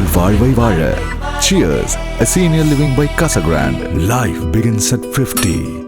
உங்கள் வாழ்வை வாழ Cheers, a senior living by Casa Grande. Life begins at 50. புகையிலை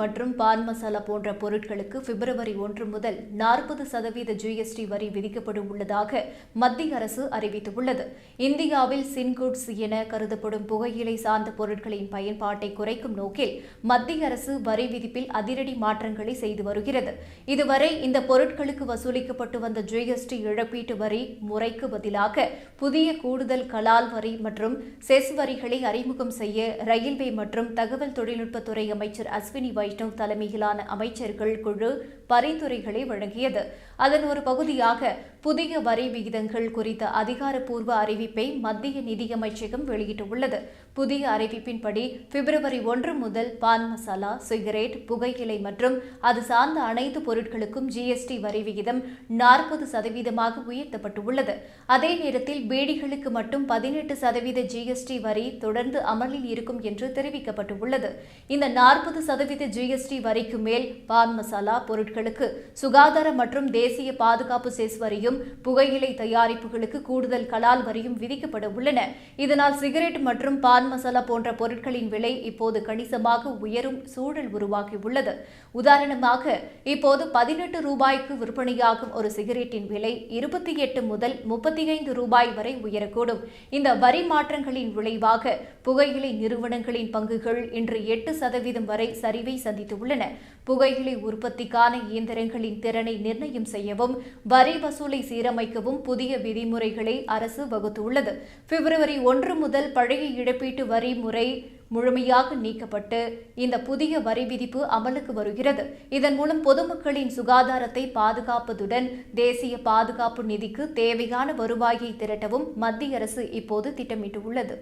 மற்றும் பான் மசாலா போன்ற பொருட்களுக்கு பிப்ரவரி ஒன்று முதல் நாற்பது சதவீத ஜிஎஸ்டி வரி விதிக்கப்படும் உள்ளதாக மத்திய அரசு அறிவித்துள்ளது. இந்தியாவில் சின்குட்ஸ் என கருதப்படும் புகையிலை சார்ந்த பொருட்களின் பயன்பாட்டை குறைக்கும் நோக்கில் மத்திய அரசு வரி விதிப்பில் அதிரடி மாற்றங்களை செய்து வருகிறது. இதுவரை இந்த பொருட்களுக்கு வசூலிக்கப்பட்டு வந்த ஜிஎஸ்டி இழப்பீட்டு வரி முறைக்கு பதிலாக புதிய கூடுதல் கலால் வரி மற்றும் செஸ் வரிகளை அறிமுகம் செய்ய ரயில்வே மற்றும் தகவல் தொழில்நுட்பத்துறை அமைச்சர் அஸ்வினி வைஷ்ணவ் தலைமையிலான அமைச்சர்கள் குழு பரிந்துரைகளை வழங்கியது. அதன் ஒரு பகுதியாக புதிய வரி விகிதங்கள் குறித்த அதிகாரப்பூர்வ அறிவிப்பை மத்திய நிதியமைச்சகம் வெளியிட்டுள்ளது. புதிய அறிவிப்பின்படி பிப்ரவரி ஒன்று முதல் பான் மசாலா சிகரெட் புகையிலை மற்றும் அது சார்ந்த அனைத்து பொருட்களுக்கும் ஜிஎஸ்டி வரி விகிதம் நாற்பது சதவீதமாக உயர்த்தப்பட்டுள்ளது. அதே நேரத்தில் பீடிகளுக்கு மட்டும் பதினெட்டு சதவீத ஜிஎஸ்டி வரி தொடர்ந்து அமலில் இருக்கும் என்று தெரிவிக்கப்பட்டுள்ளது. இந்த நாற்பது சதவீத ஜிஎஸ்டி வரிக்கு மேல் பான் மசாலா பொருட்களுக்கு சுகாதார மற்றும் தேசிய பாதுகாப்பு செஸ் வரியும் புகையிலை தயாரிப்புகளுக்கு கூடுதல் கலால் வரியும் விதிக்கப்பட உள்ளன. இதனால் சிகரெட் மற்றும் பான் மசாலா போன்ற பொருட்களின் விலை இப்போது கணிசமாக உயரும் சூழல் உருவாகியுள்ளது. உதாரணமாக இப்போது பதினெட்டு ரூபாய்க்கு விற்பனையாகும் ஒரு சிகரெட்டின் விலை இருபத்தி எட்டு முதல் முப்பத்தி ஐந்து ரூபாய் வரை உயரக்கூடும். இந்த வரி மாற்றங்களின் விளைவாக புகையிலை நிறுவனங்களின் பங்குகள் இன்று எட்டு சதவீதம் வரை சரிவை சந்தித்துள்ளன புகையிலை உற்பத்திக்கான இயந்திரங்களின் திறனை நிர்ணயம் செய்யவும் வரி வசூலை சீரமைக்கவும் புதிய விதிமுறைகளை அரசு வகுத்துள்ளது. பிப்ரவரி ஒன்று முதல் பழைய இழப்பீட்டு வரி முறை முழுமையாக நீக்கப்பட்டு இந்த புதிய வரி விதிப்பு அமலுக்கு வருகிறது. இதன் மூலம் பொதுமக்களின் சுகாதாரத்தை பாதுகாப்பதுடன் தேசிய பாதுகாப்பு நிதிக்கு தேவையான வருவாயை திரட்டவும் மத்திய அரசு இப்போது திட்டமிட்டுள்ளது.